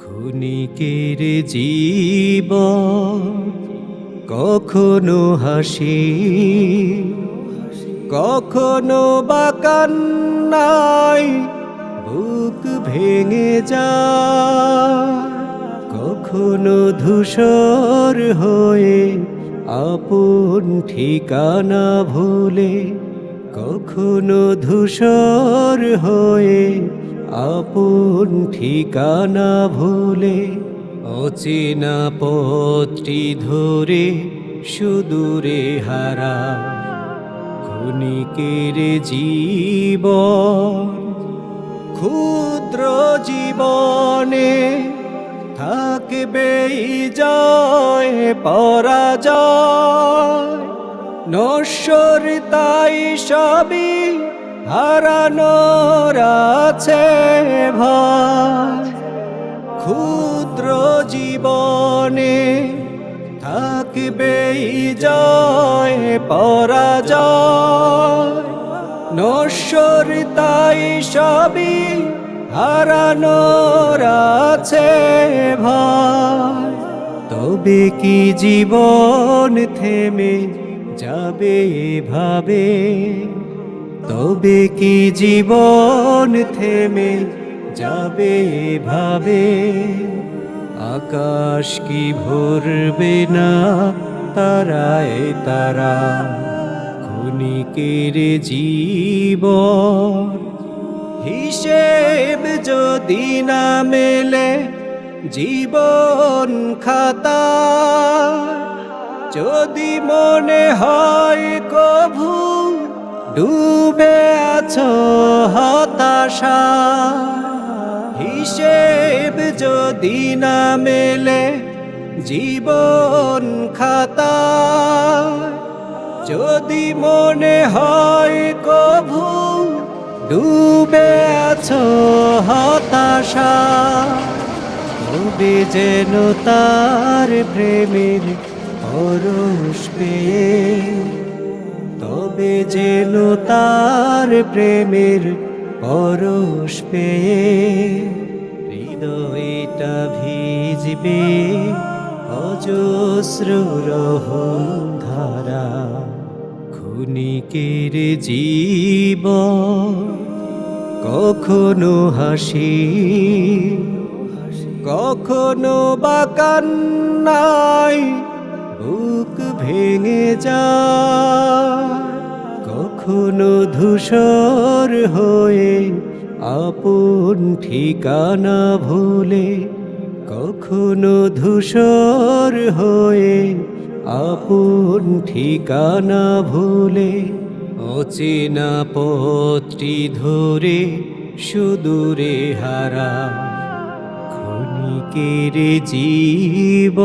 ক্ষণিকের জীব কখনো হাসি, কখনো বা কান্নায় বুক ভেঙে যায়, কখনো ধূসর হয়ে আপন ঠিকানা ভুলে, কখনো ধূসর হয়ে আপন ঠিকানা ভুলে, অচেনা পথটি ধরে সুদূরে হারা। ক্ষণিকের জীব ক্ষুদ্র জীবনে থাকবে জয়, পরাজয়। নশ্বর তাই সবই হারানোর আছে ভয় ক্ষুদ্র জীবনে থাকবে জয়, পরাজয়। নশ্বর তাই সবই হারানোর আছে ভয় তবে কি জীবন থেমে যাবে ভাবে তবে কি জীবন থেমে যাবে ভাবে আকাশ কি ভরবে না তারায় তারা? ক্ষণিকের জীবন হিসেব যদি না মেলে, জীবন খাতা যদি মনে হয় কভু ডুবে আছো হতাশা। হিসেব যদি না মেলে জীবন খাতা। যদি মনে হয় কভু ডুবে আছো হতাশা তবে যেন তার প্রেমের পরশ পেয়ে তবে যেন তার প্রেমের পরশ পেয়ে হৃদয়টা ভিজবে অজস্র ধারা ক্ষণিকের জীব কখনো হাসি, কখনো বা কান্নায় বুক ভেঙে যায়। কখনো ধূসর হয়ে আপন ঠিকানা ভুলে, কখনো ধূসর হয়ে আপন ঠিকানা ভুলে, অচেনা পথটি ধরে সুদূরে হারা ক্ষণিকের জীবন।